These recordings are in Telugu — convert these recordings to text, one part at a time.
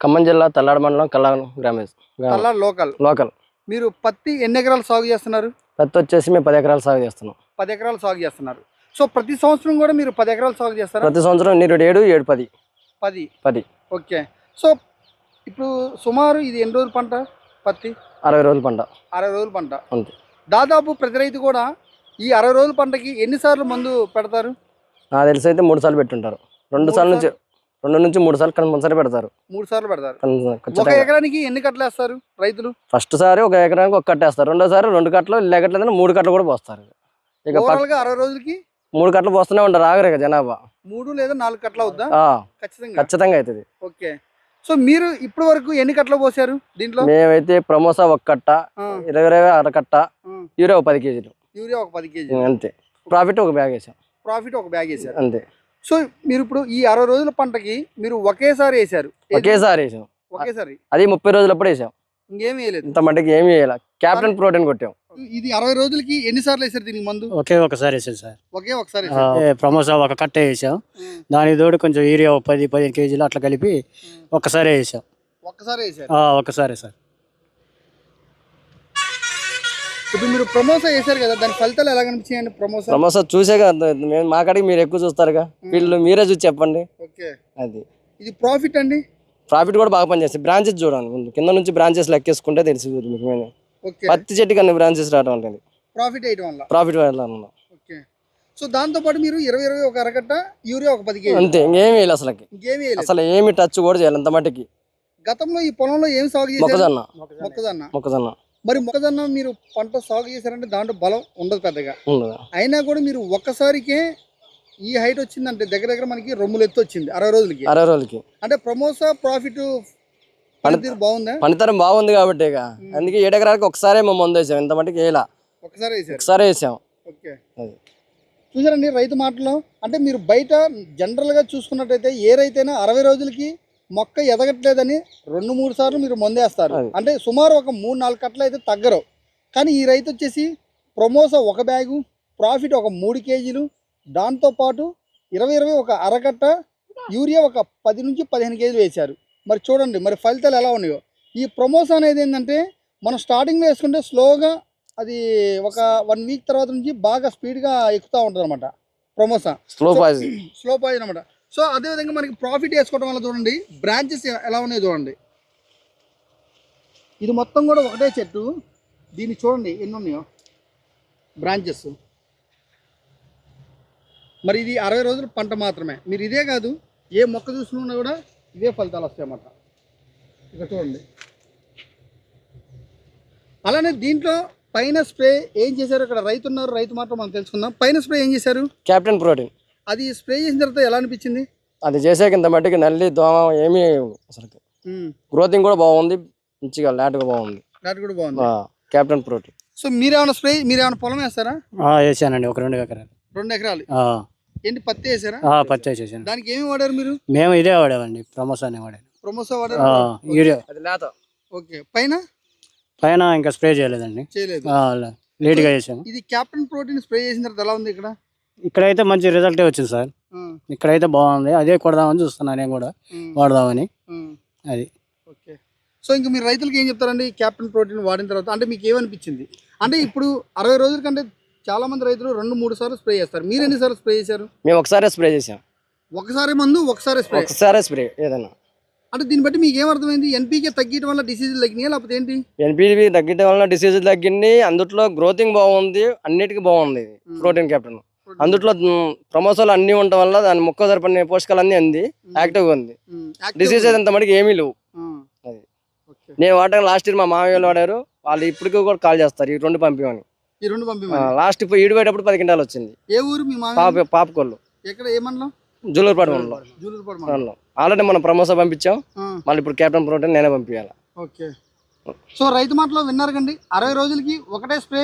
ఖమ్మం జిల్లా తల్లాడ మండలం కల్లాగం గ్రామ గ్రామం. అలా లోకల్. లోకల్. మీరు పత్తి ఎన్ని ఎకరాలు సాగు చేస్తున్నారు? పత్తి వచ్చేసి మేము పది ఎకరాలు సాగు చేస్తున్నాం. పది ఎకరాలు సాగు చేస్తున్నారు. సో ప్రతి సంవత్సరం కూడా మీరు పది ఎకరాలు సాగు చేస్తారా? ప్రతి సంవత్సరం నీరు ఏడు ఏడు పది. పది. పది. ఓకే. సో ఇప్పుడు సుమారు ఇది ఎన్ని రోజుల పంట పత్తి? అరవై రోజుల పంట. అరవై రోజుల పంట. అంతే. దాదాపు ప్రతి రైతు కూడా ఈ అరవై రోజుల పంటకి ఎన్నిసార్లు మందు పెడతారు? నాకు తెలిసి అయితే మూడు సార్లు పెట్టుంటారు. రెండు సార్లు నుంచి రెండు నుంచి మూడు సార్లు కంపల్సరీ పెడతారు. మూడు సార్లు పెడతారు. ఒక ఎకరానికి ఎన్ని కట్టలు వేస్తారు రైతులు? ఫస్ట్ సారి ఒక ఎకరానికి ఒక కట్ట వేస్తారు. రెండోసారి రెండు కట్టలు లేకట్లేదని మూడు కట్టలు కూడా పోస్తారు. ఇక అరవై రోజులకి మూడు కట్టలు పోస్తూనే ఉంటారు ఆగరు జనాభా. మూడు లేదా నాలుగు కట్టలు అవుద్దా? ఆ, ఖచ్చితంగా. అవుతుంది. ఓకే. సో మీరు ఇప్పటి వరకు ఎన్ని కట్టలు పోసారు దీంట్లో? మేమైతే ప్రమోసా ఒక కట్ట ఇరవై ఇరవై అర కట్ట. యూరియా ఒక పది కేజీలు. యూరియా ఒక పది కేజీ అంతే. ప్రాఫిట్ ఒక బ్యాగ్ వేసాం. ప్రాఫిట్ ఒక బ్యాగ్ వేసారు. అంతే. సో మీరు ఇప్పుడు ఈ అరవై రోజుల పంటకి మీరు ఒకేసారి వేసారు? ఒకేసారి వేసాం. ఒకేసారి. అది ముప్పై రోజులప్పుడు వేసాం. ఇంకేం వేయలేదు. ఇంత మట్టికి ఏమీ వేయాలి. క్యాప్టెన్ ప్రోటీన్ కొట్టాం. ఇది అరవై రోజులకి ఎన్నిసార్లు వేసారు దీనికి మందు? ఒకే ఒకసారి వేసాం సార్. ఒకే ఒకసారి ప్రమోసా ఒక కట్ట వేసాం. దానికి తోడు కొంచెం యూరియా ఒక పది పదిహేను కేజీలు అట్లా కలిపి ఒక్కసారి వేసాం. ఒక్కసారి వేసారు ఆ, ఒక్కసారే సార్. ఇప్పుడు మీరు ప్రమోసా వేసారు కదా దాని ఫలితాలు ఎలా కనిపించాయండి ప్రమోసా ప్రమోసా చూసాక అర్థమవుతుంది. మేము మా కాడికి మీరు ఎక్కువ చూస్తారుగా. వీళ్ళు మీరే చూసి చెప్పండి. ఓకే. అది. ఇది ప్రాఫిట్ అండి? ప్రాఫిట్ కూడా బాగా పనిచేస్తాయి. బ్రాంచెస్ చూడండి ముందు కింద నుంచి బ్రాంచెస్ లెక్కేసుకుంటే తెలిసి మీకు మేము. ఓకే. పత్తి చెట్టు కన్నా బ్రాంచెస్ రావడం ఉంటుంది ప్రాఫిట్ వేయడం వల్ల? ప్రాఫిట్ వెళ్ళాలన్నా ఓకే. సో దాంతో పాటు మీరు ఇరవై ఇరవై ఒక అరకట్ట యూరియా ఒక పది అంతే ఇంకేం వేయాలి అసలుకి. ఇంకేం వేయలేదు. అసలు ఏమి టచ్ కూడా చేయాలి అంత మట్టికి. గతంలో ఈ పొలంలో ఏం సాగు చేశారు? మొక్కజొన్న. మొక్కజొన్న. మొక్కజొన్న. మరి మొక్కజొన్న మీరు పంట సాగు చేశారంటే దాంట్లో బలం ఉండదు పెద్దగా. అయినా కూడా మీరు ఒక్కసారికే ఈ హైట్ వచ్చిందంటే దగ్గర దగ్గర మనకి రొమ్ములు ఎత్తు వచ్చింది అరవై రోజులకి. అరవై రోజులకి. అంటే ప్రమోసా ప్రాఫిట్ పనితీరు బాగుందా? పనితరం బాగుంది కాబట్టి అందుకే ఏడెకరానికి ఒకసారే మేము మందు వేసాం. ఇంత మట్టికి వేయాల. ఒకసారి వేసారు. ఒకసారి వేసాం. ఓకే. అది. చూసారండి రైతు మాటలో? అంటే మీరు బయట జనరల్గా చూసుకున్నట్టయితే ఏ రైతైనా అరవై రోజులకి మొక్క ఎదగట్లేదని రెండు మూడు సార్లు మీరు మందేస్తారు. అంటే సుమారు ఒక మూడు నాలుగు కట్టలు అయితే తగ్గరు. కానీ ఈ రైతు వచ్చేసి ప్రమోసా ఒక బ్యాగు ప్రాఫిట్ ఒక మూడు కేజీలు దాంతోపాటు ఇరవై ఇరవై ఒక అరకట్ట యూరియా ఒక పది నుంచి పదిహేను కేజీలు వేశారు. మరి చూడండి మరి ఫలితాలు ఎలా ఉన్నాయో. ఈ ప్రమోసా అనేది ఏంటంటే మనం స్టార్టింగ్లో వేసుకుంటే స్లోగా అది ఒక వన్ వీక్ తర్వాత నుంచి బాగా స్పీడ్గా ఎక్కుతూ ఉంటుంది అనమాట ప్రమోసా స్లో పాయిజన్ స్లో పాయిజన్ అనమాట సో అదేవిధంగా మనకి ప్రాఫిట్ వేసుకోవడం వల్ల చూడండి బ్రాంచెస్ ఎలా ఉన్నాయో చూడండి. ఇది మొత్తం కూడా ఒకటే చెట్టు. దీన్ని చూడండి ఎన్ని ఉన్నాయో. బ్రాంచెస్ మరి ఇది అరవై రోజుల పంట మాత్రమే. మీరు ఇదే కాదు ఏ మొక్క చూసుకున్నా కూడా ఇదే ఫలితాలు వస్తాయన్నమాట. ఇక్కడ ఇక చూడండి. అలానే దీంట్లో పైన స్ప్రే ఏం చేశారు? ఇక్కడ రైతు ఉన్నారు రైతు మాత్రం మనం తెలుసుకుందాం. పైన స్ప్రే ఏం చేశారు? క్యాప్టెన్ ప్రోటీన్ అది స్ప్రే చేసిన తర్వాత ఎలా అనిపించింది? అది చేసాక ఇంత మట్టికి నల్లి దోమ ఏమీ అసలు గ్రోతింగ్ కూడా బాగుంది మంచిగా లాట్గా బాగుంది. ఘాటు కూడా బాగుంది. Captain protein. సో మీరేమైనా స్ప్రే మీరేమైనా పొలం వేస్తారా? ఆ, వేసానండి ఒక రెండు ఎకరాలు. రెండు ఎకరాలు. ఆ, ఏంటి పత్తి వేసారా? ఆ, పచ్చి వేసేసాను దానికి ఏమి వాడారు మీరు? మేము ఇదే వాడామండి ప్రమోసానే వాడాను. ప్రమోసా ఆ, వాడారు యూరియా. అది లేత. ఓకే పైన? పైన ఇంకా స్ప్రే చేయలేదండి. చేయలేదు. ఆ, లే- లేట్గా చేసాము ఇది క్యాప్టెన్ ప్రోటీన్ స్ప్రే చేసిన తర్వాత ఎలా ఉంది ఇక్కడ? ఇక్కడైతే మంచి రిజల్టే వచ్చింది సార్. ఇక్కడైతే బాగుంది. అదే కొడదామని చూస్తున్నాను నేను కూడా. వాడదామని. అది. ఓకే. సో ఇంకా మీరు రైతులకు ఏం చెప్తారండి? క్యాప్టెన్ ప్రోటీన్ వాడిన తర్వాత అంటే మీకు ఏమనిపించింది? అంటే ఇప్పుడు అరవై రోజుల కంటే చాలా మంది రైతులు రెండు మూడు సార్లు స్ప్రే చేస్తారు. మీరు ఎన్నిసార్లు స్ప్రే చేశారు? మేము ఒకసారే స్ప్రే చేసాం ఒకసారి మందు ఒకసారి స్ప్రే? ఒకసారే స్ప్రే ఏదైనా. అంటే దీన్ని బట్టి మీకు ఏమర్థమైంది? ఎన్పీకే తగ్గడం వల్ల డిసీజులు తగ్గినాయా? లేకపోతే ఏంటి? ఎన్పివి తగ్గడం వలన డిసీజ్ తగ్గింది అందుట్లో గ్రోతింగ్ బాగుంది. అన్నిటికీ బాగుంది ఇది. Protein captain. అందుట్లో ప్రమోసాలు అన్ని ఉండటం వల్ల దాని మొక్క సరిపడిన పోషకాలు అన్ని అంది యాక్టివ్గా ఉంది. ఉమ్, యాక్టివ్ డిసీజ్ అంత మటుకు ఏమీ లేవు. అది. నేను వాడటం లాస్ట్ ఇయర్ మా మామయ్య వాడారు. వాళ్ళు ఇప్పటికీ కూడా కాల్ చేస్తారు. ఈ రెండు పంపిమని ఈ రెండు పంపిమని లాస్ట్ ఇప్పుడు ఈడిపోయేటప్పుడు పది క్వింటాలు వచ్చింది. ఏ ఊరు మీ పాప పాపకోళ్ళు ఎక్కడ ఏ మండలం? జూలూరుపాడు మండలం. ఆల్రెడీ మనం ప్రమోసా పంపించాం. మళ్ళీ ఇప్పుడు క్యాప్టెన్ ప్రోటీన్ నేనే పంపించాలి ఓకే. సో రైతు మాటలో విన్నారు కండి. అరవై రోజులకి ఒకటే స్ప్రే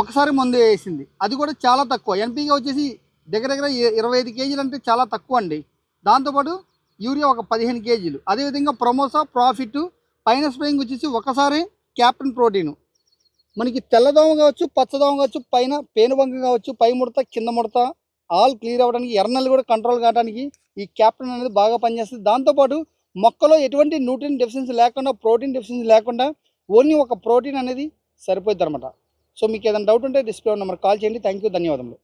ఒకసారి మందు వేసింది. అది కూడా చాలా తక్కువ. ఎన్పికే వచ్చేసి దగ్గర దగ్గర ఇరవై ఐదు కేజీలు అంటే చాలా తక్కువ అండి. దాంతోపాటు యూరియా ఒక పదిహేను కేజీలు. అదేవిధంగా ప్రమోసా ప్రాఫిట్ పైన స్ప్రేయింగ్ వచ్చేసి ఒకసారి క్యాప్టెన్ ప్రోటీన్. మనకి తెల్లదోమ కావచ్చు పచ్చదోమ కావచ్చు పైన పేనుబంక కావచ్చు పై ముడత కింద ముడత ఆల్ క్లియర్ అవ్వడానికి ఎర్రనల్లి కూడా కంట్రోల్ కావడానికి ఈ క్యాప్టెన్ అనేది బాగా పనిచేస్తుంది. దాంతోపాటు మొక్కలో ఎటువంటి న్యూట్రిన్ డెఫిషియన్సీ లేకుండా ప్రోటీన్ డెఫిషియన్సీ లేకుండా ఓన్లీ ఒక ప్రోటీన్ అనేది సరిపోతుంది అనమాట సో మీకు ఏదైనా డౌట్ ఉంటే డిస్ప్లే నెంబర్ కాల్ చేయండి. థ్యాంక్ యూ ధన్యవాదములు.